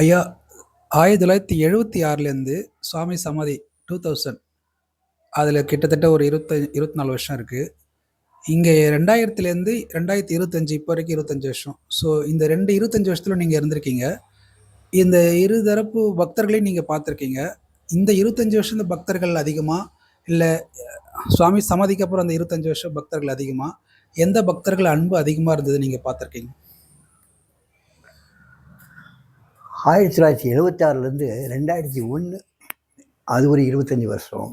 ஐயா ஆயிரத்தி தொள்ளாயிரத்தி எழுபத்தி ஆறுலேருந்து சுவாமி சமாதி டூ தௌசண்ட். அதில் கிட்டத்தட்ட ஒரு இருபத்த இருபத்தி நாலு வருஷம் இருக்குது இங்கே ரெண்டாயிரத்துலேருந்து ரெண்டாயிரத்தி இருபத்தஞ்சி இப்போ வரைக்கும் இருபத்தஞ்சி வருஷம். ஸோ இந்த ரெண்டு இருபத்தஞ்சி வருஷத்தில் நீங்கள் இருந்திருக்கீங்க. இந்த இரு தரப்பு பக்தர்களையும் நீங்கள் பார்த்துருக்கீங்க. இந்த இருபத்தஞ்சி வருஷம் பக்தர்கள் அதிகமாக இல்லை சுவாமி சமாதிக்கு அப்புறம் அந்த இருபத்தஞ்சி வருஷம் பக்தர்கள் அதிகமாக எந்த பக்தர்கள் அன்பு அதிகமாக இருந்தது நீங்கள் பார்த்துருக்கீங்க? ஆயிரத்தி தொள்ளாயிரத்தி எழுபத்தாறுலேருந்து ரெண்டாயிரத்தி ஒன்று அது ஒரு இருபத்தஞ்சி வருஷம்.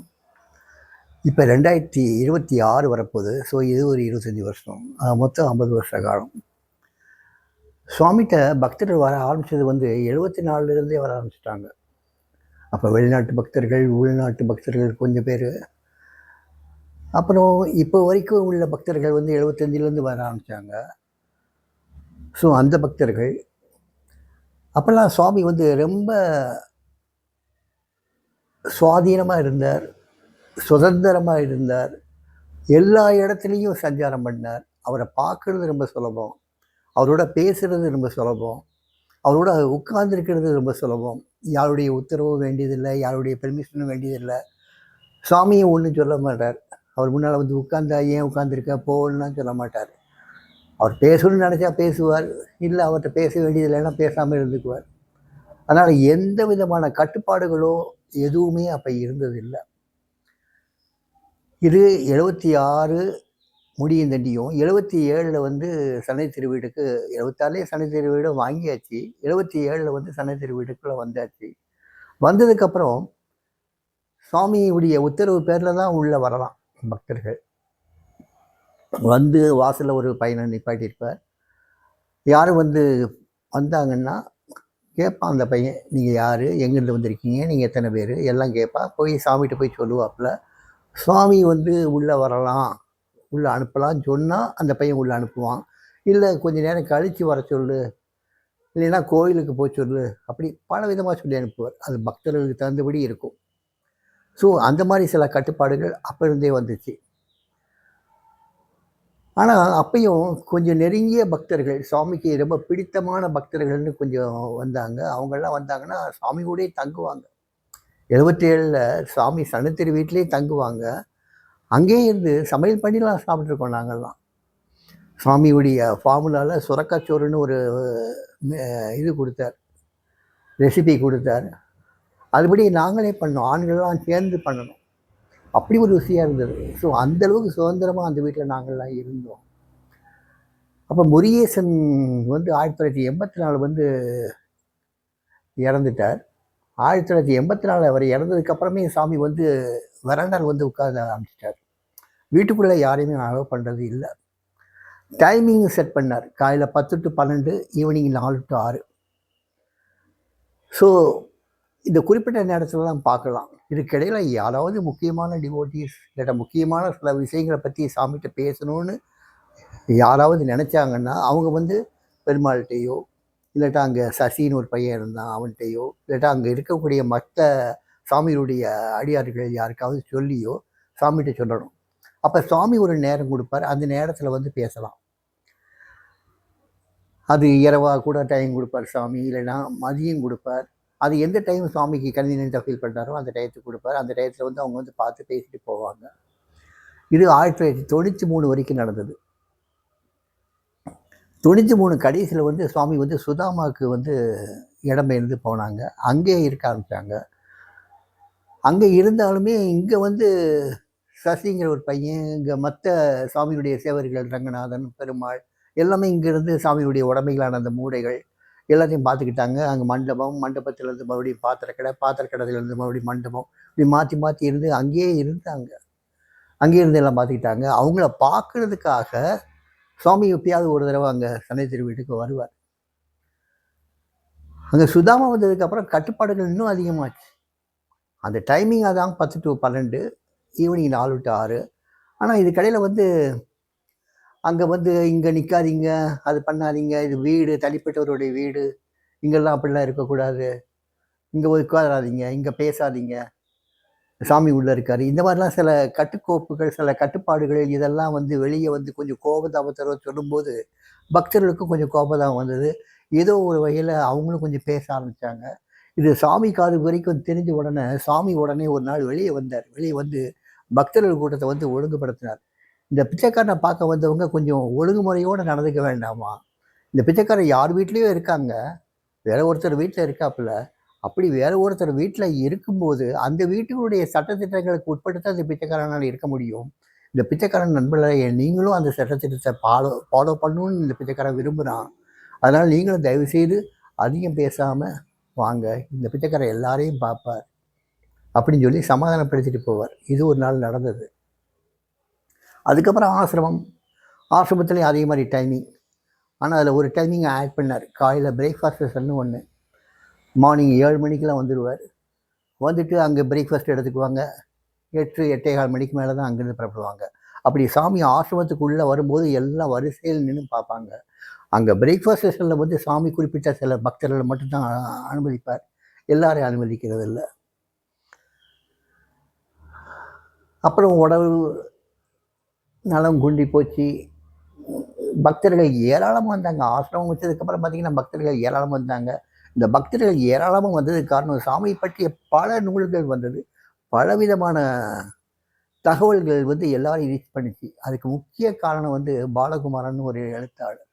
இப்போ ரெண்டாயிரத்தி இருபத்தி ஆறு வரப்போகுது ஸோ இது ஒரு இருபத்தஞ்சி வருஷம். மொத்தம் ஐம்பது வருஷ காலம். சுவாமிகிட்ட பக்தர்கள் வர ஆரம்பித்தது வந்து எழுபத்தி நாலுலேருந்தே வர ஆரம்பிச்சிட்டாங்க. அப்போ வெளிநாட்டு பக்தர்கள் உள்நாட்டு பக்தர்கள் கொஞ்சம் பேர். அப்புறம் இப்போ வரைக்கும் உள்ள பக்தர்கள் வந்து எழுபத்தஞ்சிலேருந்து வர ஆரம்பித்தாங்க ஸோ அந்த பக்தர்கள் அப்போல்லாம் சுவாமி வந்து ரொம்ப சுவாதீனமாக இருந்தார் சுதந்திரமாக இருந்தார் எல்லா இடத்துலையும் சஞ்சாரம் பண்ணார். அவரை பார்க்குறது ரொம்ப சுலபம். அவரோட பேசுகிறது ரொம்ப சுலபம். அவரோட உட்கார்ந்துருக்கிறது ரொம்ப சுலபம். யாருடைய உத்தரவும் வேண்டியதில்லை யாருடைய பெர்மிஷனும் வேண்டியதில்லை. சுவாமியும் ஒன்றும் சொல்ல மாட்டார். அவர் முன்னால் வந்து உட்காந்தா ஏன் உட்காந்துருக்க போகலாம் சொல்ல மாட்டார். அவர் பேசணும்னு நினச்சா பேசுவார் இல்லை அவர்கிட்ட பேச வேண்டியது இல்லைன்னா பேசாமல் இருந்துக்குவார். அதனால் எந்த விதமான கட்டுப்பாடுகளோ எதுவுமே அப்போ இருந்ததில்லை. இது எழுபத்தி ஆறு முடியும் தண்டியும். எழுபத்தி ஏழில் வந்து சனை திருவீடுக்கு எழுபத்தாலே சனை திருவீடு வாங்கியாச்சு. எழுபத்தி ஏழில் வந்து சனை திருவீடுக்குள்ளே வந்தாச்சு. வந்ததுக்கப்புறம் சுவாமியுடைய உத்தரவு பேரில் தான் உள்ளே வரலாம் பக்தர்கள். வந்து வாசலில் ஒரு பையனை நிப்பாட்டியிருப்பார். யாரும் வந்து வந்தாங்கன்னா கேட்பான் அந்த பையன் நீங்கள் யார்? எங்கேருந்து வந்திருக்கீங்க? நீங்கள் எத்தனை பேர்? எல்லாம் கேட்பான் போய் சாமிகிட்ட போய் சொல்லுவாப்புல சுவாமி வந்து உள்ளே வரலாம். உள்ளே அனுப்பலாம்னு சொன்னால் அந்த பையன் உள்ளே அனுப்புவான். இல்லை கொஞ்சம் நேரம் கழித்து வர சொல்லு. இல்லைன்னா கோயிலுக்கு போய் சொல்லு. அப்படி பல விதமாக சொல்லி அனுப்புவார். அது பக்தர்களுக்கு தகுந்தபடி இருக்கும். ஸோ அந்த மாதிரி சில கட்டுப்பாடுகள் அப்போ இருந்தே வந்துச்சு. ஆனால் அப்பையும் கொஞ்சம் நெருங்கிய பக்தர்கள் சுவாமிக்கு ரொம்ப பிடித்தமான பக்தர்கள்னு கொஞ்சம் வந்தாங்க. அவங்கெல்லாம் வந்தாங்கன்னா சுவாமி கூட தங்குவாங்க. எழுபத்தி ஏழில் சுவாமி சனத்திரு வீட்லேயே தங்குவாங்க. அங்கேயே இருந்து சமையல் பண்ணிலாம் சாப்பிட்ருக்கோம் நாங்கள்லாம். சுவாமியுடைய ஃபார்முலாவில் சுரக்காச்சோறுன்னு ஒரு இது கொடுத்தார். ரெசிபி கொடுத்தார். அதுபடி நாங்களே பண்ணோம். ஆண்கள்லாம் சேர்ந்து பண்ணணும். அப்படி ஒரு ருசியாக இருந்தது. ஸோ அந்தளவுக்கு சுதந்திரமாக அந்த வீட்டில் நாங்கள்லாம் இருந்தோம். அப்போ முருகேசன் வந்து ஆயிரத்தி தொள்ளாயிரத்தி எண்பத்தி நாலு வந்து இறந்துட்டார். ஆயிரத்தி தொள்ளாயிரத்தி எண்பத்தி நாலு அவர் இறந்ததுக்கப்புறமே சாமி வந்து வராண்டால் வந்து உட்கார ஆரம்பிச்சிட்டார். வீட்டுக்குள்ளே யாரையுமே அலோவ் பண்ணுறது இல்லை. டைமிங் செட் பண்ணார். காலையில் பத்து டு பன்னெண்டு ஈவினிங் நாலு டு ஆறு. ஸோ இந்த குறிப்பிட்ட நேரத்துலலாம் பார்க்கலாம். இதுக்கிடையில் யாராவது முக்கியமான டிவோட்டிஸ் இல்லாட்ட முக்கியமான சில விஷயங்களை பற்றி சாமிகிட்ட பேசணும்னு யாராவது நினச்சாங்கன்னா அவங்க வந்து பெருமாள்கிட்டையோ இல்லாட்டா அங்கே சசின்னு ஒரு பையன் இருந்தான் அவன்கிட்டையோ இல்லாட்டா அங்கே இருக்கக்கூடிய மற்ற சாமியுடைய அடியார்கள் யாருக்காவது சொல்லியோ சாமிகிட்ட சொல்லணும். அப்போ சாமி ஒரு நேரம் கொடுப்பார் அந்த நேரத்தில் வந்து பேசலாம். அது இரவாக கூட டைம் கொடுப்பார் சாமி இல்லைன்னா மதியம் கொடுப்பார். அது எந்த டைம் சுவாமிக்கு கன்வீனியன்ட்டாக ஃபீல் பண்ணுறாரோ அந்த டயத்துக்கு கொடுப்பார். அந்த டயத்தில் வந்து அவங்க வந்து பார்த்து பேசிட்டு போவாங்க. இது ஆயிரத்தி தொள்ளாயிரத்தி தொண்ணூற்றி மூணு வரைக்கும் நடந்தது. தொண்ணூற்றி மூணு கடைசியில் வந்து சுவாமி வந்து சுதாமாவுக்கு வந்து இடம்பெயர்ந்து போனாங்க. அங்கேயே இருக்க ஆரம்பித்தாங்க அங்கே இருந்தாலுமே இங்கே வந்து சசிங்கிற ஒரு பையன் இங்கே மற்ற சாமியுடைய சேவர்கள் ரங்கநாதன் பெருமாள் எல்லாமே இங்கேருந்து சாமியுடைய உடமைகளான அந்த மூடைகள் எல்லாத்தையும் பார்த்துக்கிட்டாங்க. அங்கே மண்டபம் மண்டபத்திலேருந்து மறுபடியும் பாத்திரக்கடை பாத்திரக்கடையிலேருந்து மறுபடியும் மண்டபம். இப்படி மாற்றி மாற்றி இருந்து அங்கேயே இருந்தாங்க. அங்கேயே இருந்து எல்லாம் பார்த்துக்கிட்டாங்க. அவங்கள பார்க்குறதுக்காக சுவாமி எப்பயாவது ஒரு தடவை அங்கே சந்தை திருவீட்டுக்கு வருவார். அங்கே சுதாமா வந்ததுக்கப்புறம் கட்டுப்பாடுகள் இன்னும் அதிகமாச்சு. அந்த டைமிங் அதான் பத்து டு பன்னெண்டு ஈவினிங் நாலு டு ஆறு. ஆனால் இது கடையில் வந்து அங்கே வந்து இங்கே நிற்காதீங்க அது பண்ணாதீங்க இது வீடு தனிப்பட்டவருடைய வீடு. இங்கெல்லாம் அப்படிலாம் இருக்கக்கூடாது. இங்கே உட்காராதீங்க இங்கே பேசாதீங்க. சாமி உள்ளே இருக்கார். இந்த மாதிரிலாம் சில கட்டுக்கோப்புகள் சில கட்டுப்பாடுகள் இதெல்லாம் வந்து வெளியே வந்து கொஞ்சம் கோபதாபத்தரோ சொல்லும்போது பக்தர்களுக்கும் கொஞ்சம் கோபதாபம் வந்தது. ஏதோ ஒரு வகையில் அவங்களும் கொஞ்சம் பேச ஆரம்பித்தாங்க இது சாமி காது வரைக்கும் தெரிஞ்ச உடனே சாமி உடனே ஒரு நாள் வெளியே வந்தார். வெளியே வந்து பக்தர்கள் கூட்டத்தை வந்து ஒழுங்குபடுத்தினார். இந்த பிச்சைக்காரனை பார்க்க வந்தவங்க கொஞ்சம் ஒழுங்குமுறையோடு நடந்துக்க வேண்டாமா? இந்த பிச்சைக்காரன் யார் வீட்லேயும் இருக்காங்க. வேற ஒருத்தர் வீட்டில் இருக்காப்புல. அப்படி வேற ஒருத்தர் வீட்டில் இருக்கும்போது அந்த வீட்டினுடைய சட்டத்திட்டங்களுக்கு உட்பட்டு தான் இந்த பிச்சைக்காரனால் இருக்க முடியும். இந்த பிச்சைக்காரன் நண்பர்களே நீங்களும் அந்த சட்டத்திட்டத்தை ஃபாலோ ஃபாலோ பண்ணணும்னு இந்த பிச்சைக்காரன் விரும்புகிறான் அதனால் நீங்களும் தயவு செய்து அதிகம் பேசாமல் வாங்க. இந்த பிச்சைக்காரன் எல்லாரையும் பார்ப்பார். அப்படின்னு சொல்லி சமாதானப்படுத்திட்டு போவார். இது ஒரு நாள் நடந்தது. அதுக்கப்புறம் ஆசிரமம். ஆசிரமத்துலேயும் அதே மாதிரி டைமிங் ஆனால் அதில் ஒரு டைமிங் ஆட் பண்ணார். காலையில் பிரேக்ஃபாஸ்ட் செஷன் ஒன்று மார்னிங் ஏழு மணிக்கெலாம் வந்துடுவார் வந்துட்டு அங்கே பிரேக்ஃபாஸ்ட் எடுத்துக்குவாங்க. எட்டு எட்டே கால் மணிக்கு மேலே தான் அங்கேருந்து புறப்படுவாங்க. அப்படி சாமி ஆசிரமத்துக்குள்ளே வரும்போது எல்லாம் வரிசையில் நின்று பார்ப்பாங்க. அங்கே பிரேக்ஃபாஸ்ட் செஷனில் வந்து சாமி குறிப்பிட்ட சில பக்தர்களை மட்டும்தான் அனுமதிப்பார். எல்லாரையும் அனுமதிக்கிறது இல்லை அப்புறம் உடல் நலம் குண்டி போச்சு. பக்தர்கள் ஏராளமாக வந்தாங்க. ஆசிரமம் வச்சதுக்கப்புறம் பார்த்திங்கன்னா பக்தர்கள் ஏராளமாக வந்தாங்க. இந்த பக்தர்கள் ஏராளமாக வந்ததுக்கு காரணம் சாமி பற்றிய பல நூல்கள் வந்தது. பலவிதமான தகவல்கள் வந்து எல்லாரையும் ரீச் பண்ணிச்சு. அதுக்கு முக்கிய காரணம் வந்து பாலகுமாரன் ஒரு எழுத்தாளர்.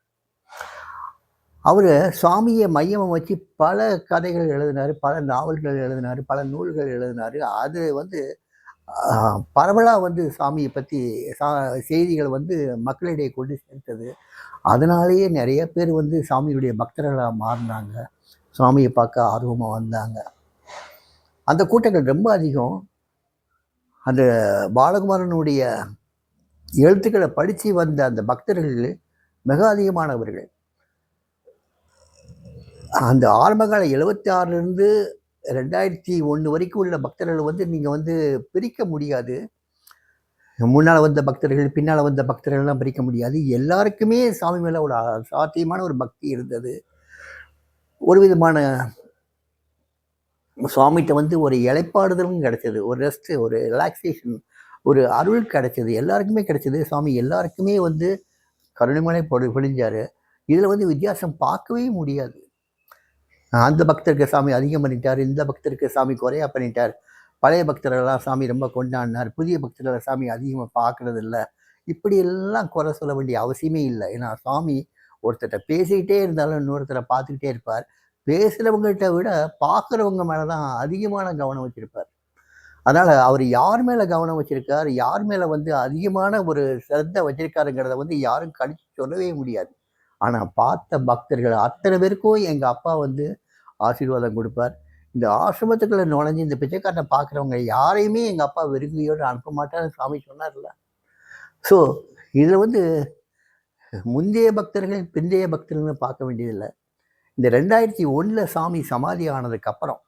அவர் சுவாமியை மையமாக வச்சு பல கதைகள் எழுதினார் பல நாவல்கள் எழுதினார் பல நூல்கள் எழுதினார். அது வந்து பரவலாக வந்து சாமியை பற்றி சா செய்திகள் வந்து மக்களிடையே கொண்டு சேர்த்தது. அதனாலேயே நிறைய பேர் வந்து சாமியுடைய பக்தர்களாக மாறினாங்க. சாமியை பார்க்க ஆர்வமாக வந்தாங்க. அந்த கூட்டங்கள் ரொம்ப அதிகம். அந்த பாலகுமாரனுடைய எழுத்துக்களை படித்து வந்த அந்த பக்தர்கள் மிக அதிகமானவர்கள். அந்த ஆரம்பகால எழுபத்தி ஆறுலேருந்து ரெண்டாயிரத்தி ஒன்று வரைக்கும் உள்ள பக்தர்கள் வந்து நீங்கள் வந்து பிரிக்க முடியாது. முன்னால் வந்த பக்தர்கள் பின்னால் வந்த பக்தர்கள்லாம் பிரிக்க முடியாது. எல்லாருக்குமே சாமி மேலே ஒரு சாத்தியமான ஒரு பக்தி இருந்தது. ஒரு விதமான சுவாமிகிட்ட வந்து ஒரு இழைப்பாடுதலும் கிடைச்சது. ஒரு ரெஸ்ட்டு ஒரு ரிலாக்ஸேஷன் ஒரு அருள் கிடைச்சது. எல்லாருக்குமே கிடைச்சது. சாமி எல்லாருக்குமே வந்து கருணைமலை பொழி பொழிஞ்சார். இதில் வந்து வித்தியாசம் பார்க்கவே முடியாது. அந்த பக்தருக்கு சாமி அதிகம் பண்ணிட்டார் இந்த பக்தருக்கு சாமி குறையா பண்ணிட்டார். பழைய பக்தர்களெல்லாம் சாமி ரொம்ப கொண்டாடினார். புதிய பக்தர்களை சாமி அதிகமாக பார்க்கறது இல்லை இப்படியெல்லாம் குறை சொல்ல வேண்டிய அவசியமே இல்லை. ஏன்னா சாமி ஒருத்தர்கிட்ட பேசிக்கிட்டே இருந்தாலும் இன்னொருத்தரை பார்த்துக்கிட்டே இருப்பார். பேசுகிறவங்கள்ட்ட விட பார்க்குறவங்க மேலே தான் அதிகமான கவனம் வச்சுருப்பார். அதனால் அவர் யார் மேலே கவனம் வச்சுருக்கார் யார் மேலே வந்து அதிகமான ஒரு சிரத்தை வச்சுருக்காருங்கிறத வந்து யாரும் கழிச்சு சொல்லவே முடியாது. ஆனால் பார்த்த பக்தர்கள் அத்தனை பேருக்கும் எங்கள் அப்பா வந்து ஆசீர்வாதம் கொடுப்பார். இந்த ஆசிரமத்துக்குள்ளே நுழைஞ்சு இந்த பிச்சைக்காரனை பார்க்குறவங்க யாரையுமே எங்கள் அப்பா விரும்பியோடு அனுப்ப மாட்டார்னு சாமி சொன்னார்ல. ஸோ இதில் வந்து முந்தைய பக்தர்கள் பிந்தைய பக்தர்கள்னு பார்க்க வேண்டியதில்லை. இந்த ரெண்டாயிரத்தி ஒன்றில் சாமி சமாதி ஆனதுக்கப்புறம்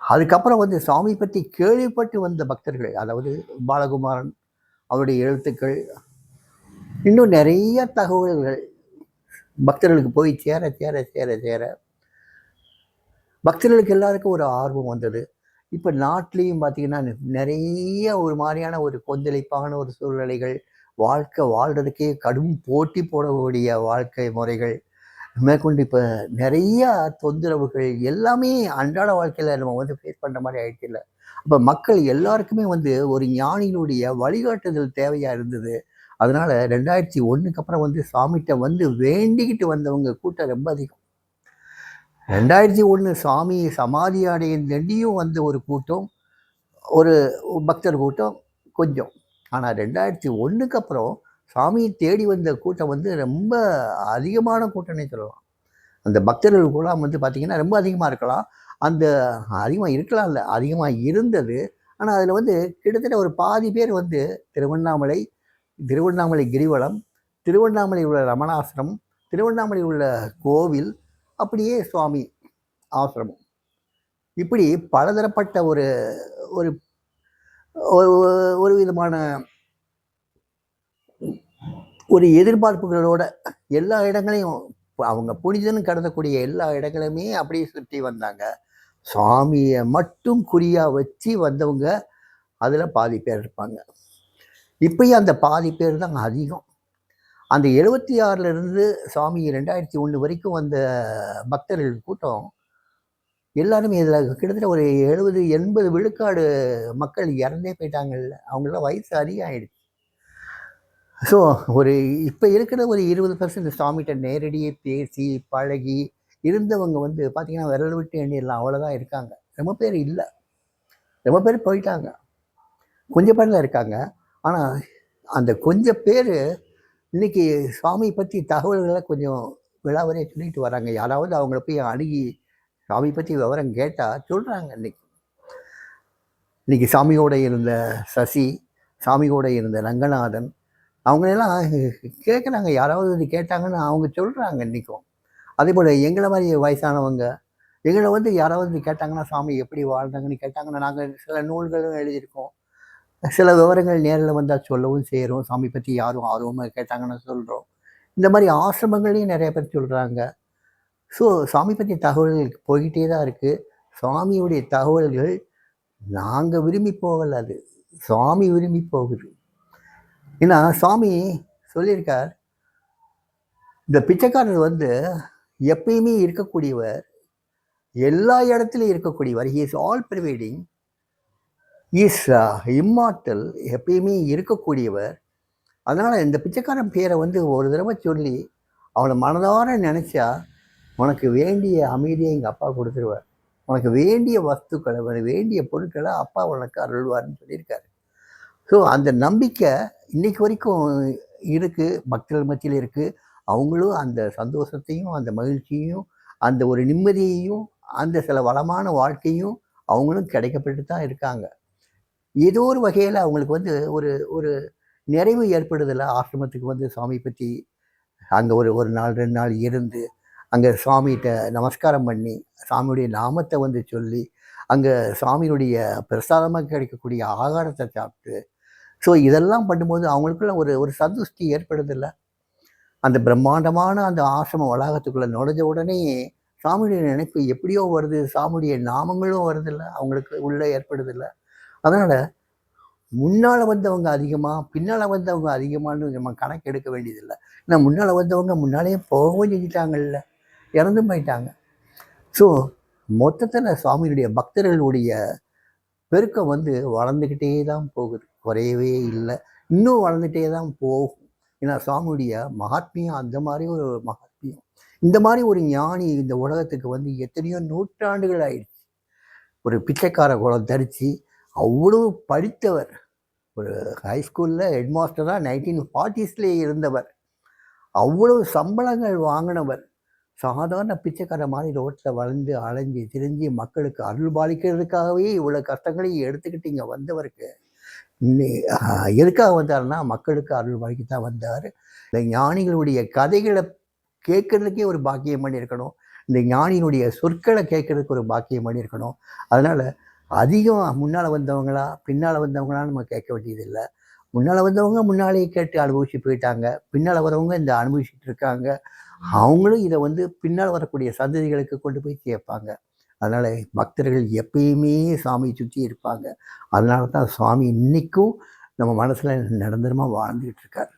அதுக்கப்புறம் வந்து சாமி பற்றி கேள்விப்பட்டு வந்த பக்தர்கள் அதாவது பாலகுமாரன் அவருடைய எழுத்துக்கள் இன்னும் நிறைய தகவல்கள் பக்தர்களுக்கு போய் சேர சேர சேர சேர பக்தர்களுக்கு எல்லாருக்கும் ஒரு ஆர்வம் வந்தது. இப்போ நாட்டிலையும் பார்த்தீங்கன்னா நிறைய ஒரு மாதிரியான ஒரு கொந்தளிப்பான ஒரு சூழ்நிலைகள் வாழ்க்கை வாழ்கிறதுக்கே கடும் போட்டி போடக்கூடிய வாழ்க்கை முறைகள். மேற்கொண்டு இப்போ நிறைய தொந்தரவுகள் எல்லாமே அன்றாட வாழ்க்கையில் நம்ம வந்து ஃபேஸ் பண்ணுற மாதிரி ஆயிடுச்சு இல்லை. அப்போ மக்கள் எல்லாருக்குமே வந்து ஒரு ஞானியினுடைய வழிகாட்டுதல் தேவையாக இருந்தது. அதனால் ரெண்டாயிரத்தி ஒன்றுக்கு அப்புறம் வந்து சாமிகிட்ட வந்து வேண்டிக்கிட்டு வந்தவங்க கூட்டம் ரொம்ப அதிகம். ரெண்டாயிரத்தி ஒன்று சாமி சமாதி அடையும் வந்து ஒரு கூட்டம் ஒரு பக்தர் கூட்டம் கொஞ்சம். ஆனால் ரெண்டாயிரத்தி ஒன்றுக்கு அப்புறம் சாமியை தேடி வந்த கூட்டம் வந்து ரொம்ப அதிகமான கூட்டம்னே சொல்லலாம். அந்த பக்தர்கள் கூட வந்து பார்த்திங்கன்னா ரொம்ப அதிகமாக இருக்கலாம். அந்த அதிகமாக இருக்கலாம் இல்லை அதிகமாக இருந்தது. ஆனால் அதில் வந்து கிட்டத்தட்ட ஒரு பாதி பேர் வந்து திருவண்ணாமலை திருவண்ணாமலை கிரிவலம் திருவண்ணாமலை உள்ள ரமணாசிரம் திருவண்ணாமலை உள்ள கோவில் அப்படியே சுவாமி ஆசிரமம். இப்படி பலதரப்பட்ட ஒரு ஒரு ஒரு விதமான ஒரு எதிர்பார்ப்புகளோட எல்லா இடங்களையும் அவங்க புனிதன்னு கடத்தக்கூடிய எல்லா இடங்களையுமே அப்படியே சுற்றி வந்தாங்க. சுவாமியை மட்டும் குறியாக வச்சு வந்தவங்க அதில் பாதி பேர் இருப்பாங்க. இப்பயும் அந்த பாதி பேர் தான் அதிகம். அந்த எழுபத்தி இருந்து சுவாமி ரெண்டாயிரத்தி ஒன்று வரைக்கும் வந்த பக்தர்கள் கூட்டம் எல்லாருமே இதில் கிட்டத்தட்ட ஒரு எழுபது எண்பது விழுக்காடு மக்கள் இறந்தே போயிட்டாங்கல்ல. அவங்களாம் வயசு அதிகம் ஆயிடுச்சு ஸோ ஒரு இப்போ இருக்கிற ஒரு இருபது பர்சன்ட் சுவாமிகிட்ட நேரடியாக பேசி பழகி இருந்தவங்க வந்து பார்த்தீங்கன்னா விரல் விட்டு எண்ணிடலாம். அவ்வளோதான் இருக்காங்க. ரொம்ப பேர் இல்லை. ரொம்ப பேர் போயிட்டாங்க. கொஞ்சம் பேர் தான் இருக்காங்க. ஆனால் அந்த கொஞ்சம் பேர் இன்னைக்கு சுவாமி பற்றி தகவல்களை கொஞ்சம் விழாவரே சொல்லிட்டு வராங்க. யாராவது அவங்கள போய் அணுகி சாமி பற்றி விவரம் கேட்டால் சொல்கிறாங்க இன்னைக்கு. இன்னைக்கு சாமியோட இருந்த சசி சாமியோட இருந்த ரங்கநாதன் அவங்களெல்லாம் கேட்குறாங்க யாராவது இது கேட்டாங்கன்னு அவங்க சொல்கிறாங்க இன்றைக்கும் அதே போல் எங்களை மாதிரி வயசானவங்க எங்களை வந்து யாராவது கேட்டாங்கன்னா சாமி எப்படி வாழ்ந்தாங்கன்னு கேட்டாங்கன்னா நாங்கள் சில நூல்களும் எழுதியிருக்கோம். சில விவரங்கள் நேரில் வந்தால் சொல்லவும் செய்கிறோம். சாமி பற்றி யாரும் ஆர்வமாக கேட்டாங்கன்னு சொல்கிறோம். இந்த மாதிரி ஆசிரமங்களையும் நிறைய பேர் சொல்கிறாங்க. ஸோ சாமி பற்றி தகவல்கள் போய்கிட்டே தான் இருக்குது சுவாமியுடைய தகவல்கள் நாங்கள் விரும்பி போகல அது. சுவாமி விரும்பி போகுது. ஏன்னா சுவாமி சொல்லியிருக்கார் இந்த பிச்சைக்காரர் வந்து எப்பயுமே இருக்கக்கூடியவர் எல்லா இடத்துலையும் இருக்கக்கூடியவர். He is all providing is immortal எப்பயுமே இருக்கக்கூடியவர். அதனால் இந்த பிச்சைக்காரன் பேரை வந்து ஒரு தடவை சொல்லி அவனை மனதார நினச்சா உனக்கு வேண்டிய அமைதியை எங்கள் அப்பா கொடுத்துருவார். உனக்கு வேண்டிய வஸ்துக்களை உனக்கு வேண்டிய பொருட்களை அப்பா உனக்கு அருள்வார்னு சொல்லியிருக்காரு. ஸோ அந்த நம்பிக்கை இன்னைக்கு வரைக்கும் இருக்குது பக்தர்கள் மத்தியில் இருக்குது அவங்களும் அந்த சந்தோஷத்தையும் அந்த மகிழ்ச்சியையும் அந்த ஒரு நிம்மதியையும் அந்த சில வளமான வாழ்க்கையும் அவங்களும் கிடைக்கப்பட்டு தான் இருக்காங்க. ஏதோ ஒரு வகையில் அவங்களுக்கு வந்து ஒரு ஒரு நிறைவு ஏற்படுதில்ல. ஆசிரமத்துக்கு வந்து சாமி பற்றி அங்கே ஒரு ஒரு நாள் ரெண்டு நாள் இருந்து அங்கே சுவாமிகிட்ட நமஸ்காரம் பண்ணி சாமியுடைய நாமத்தை வந்து சொல்லி அங்கே சாமியினுடைய பிரசாதமாக கிடைக்கக்கூடிய ஆகாரத்தை சாப்பிட்டு ஸோ இதெல்லாம் பண்ணும்போது அவங்களுக்குள்ள ஒரு ஒரு சந்துஷ்டி ஏற்படுதில்லை. அந்த பிரம்மாண்டமான அந்த ஆசிரம வளாகத்துக்குள்ளே நுழைஞ்ச உடனே சாமியுடைய நினைப்பு எப்படியோ வருது சாமியுடைய நாமங்களும் வருதில்லை அவங்களுக்கு உள்ளே ஏற்படுதில்லை. அதனால் முன்னால் வந்தவங்க அதிகமாக பின்னால் வந்தவங்க அதிகமானு நம்ம கணக்கு எடுக்க வேண்டியதில்லை. ஏன்னா முன்னால் வந்தவங்க முன்னாலேயே போகவும் செஞ்சிட்டாங்கல்ல. இறந்தும் போயிட்டாங்க. ஸோ மொத்தத்தில் சுவாமியுடைய பக்தர்களுடைய பெருக்கம் வந்து வளர்ந்துக்கிட்டே தான் போகுது. குறையவே இல்லை. இன்னும் வளர்ந்துட்டே தான் போகும். ஏன்னா சுவாமியுடைய மகாத்மியம் அந்த மாதிரி ஒரு மகாத்மியம். இந்த மாதிரி ஒரு ஞானி இந்த உலகத்துக்கு வந்து எத்தனையோ நூற்றாண்டுகள் ஆயிடுச்சு. ஒரு பிச்சைக்கார குலம் தரித்து அவ்வளோ படித்தவர். ஒரு ஹைஸ்கூலில் ஹெட்மாஸ்டராக நைன்டீன் ஃபார்ட்டிஸ்லேயே இருந்தவர். அவ்வளவு சம்பளங்கள் வாங்கினவர். சாதாரண பிச்சைக்கார மாதிரி ரோட்டில் வளர்ந்து அலைஞ்சு திரிஞ்சு மக்களுக்கு அருள் பாலிக்கிறதுக்காகவே இவ்வளோ கஷ்டங்களையும் எடுத்துக்கிட்டு இங்கே வந்தவருக்கு எதுக்காக வந்தாருன்னா மக்களுக்கு அருள் பாலிக்க தான் வந்தார். இந்த ஞானிகளுடைய கதைகளை கேட்கறதுக்கே ஒரு பாக்கியம் பண்ணியிருக்கணும் இந்த ஞானியினுடைய சொற்களை கேட்கறதுக்கு ஒரு பாக்கியம் பண்ணியிருக்கணும் அதனால் அதிகம் முன்னால் வந்தவங்களா பின்னால் வந்தவங்களா நம்ம கேட்க வேண்டியதில்லை. முன்னால் வந்தவங்க முன்னாலேயே கேட்டு அனுபவிச்சு போயிட்டாங்க. பின்னால் வரவங்க இந்த அனுபவிச்சுட்டு இருக்காங்க. அவங்களும் இதை வந்து பின்னால் வரக்கூடிய சந்ததிகளுக்கு கொண்டு போய் கேட்பாங்க. அதனால் பக்தர்கள் எப்பயுமே சாமியை சுற்றி இருப்பாங்க. அதனால தான் சுவாமி இன்றைக்கும் நம்ம மனசில் நிரந்தரமாக வாழ்ந்துக்கிட்டு இருக்கார்.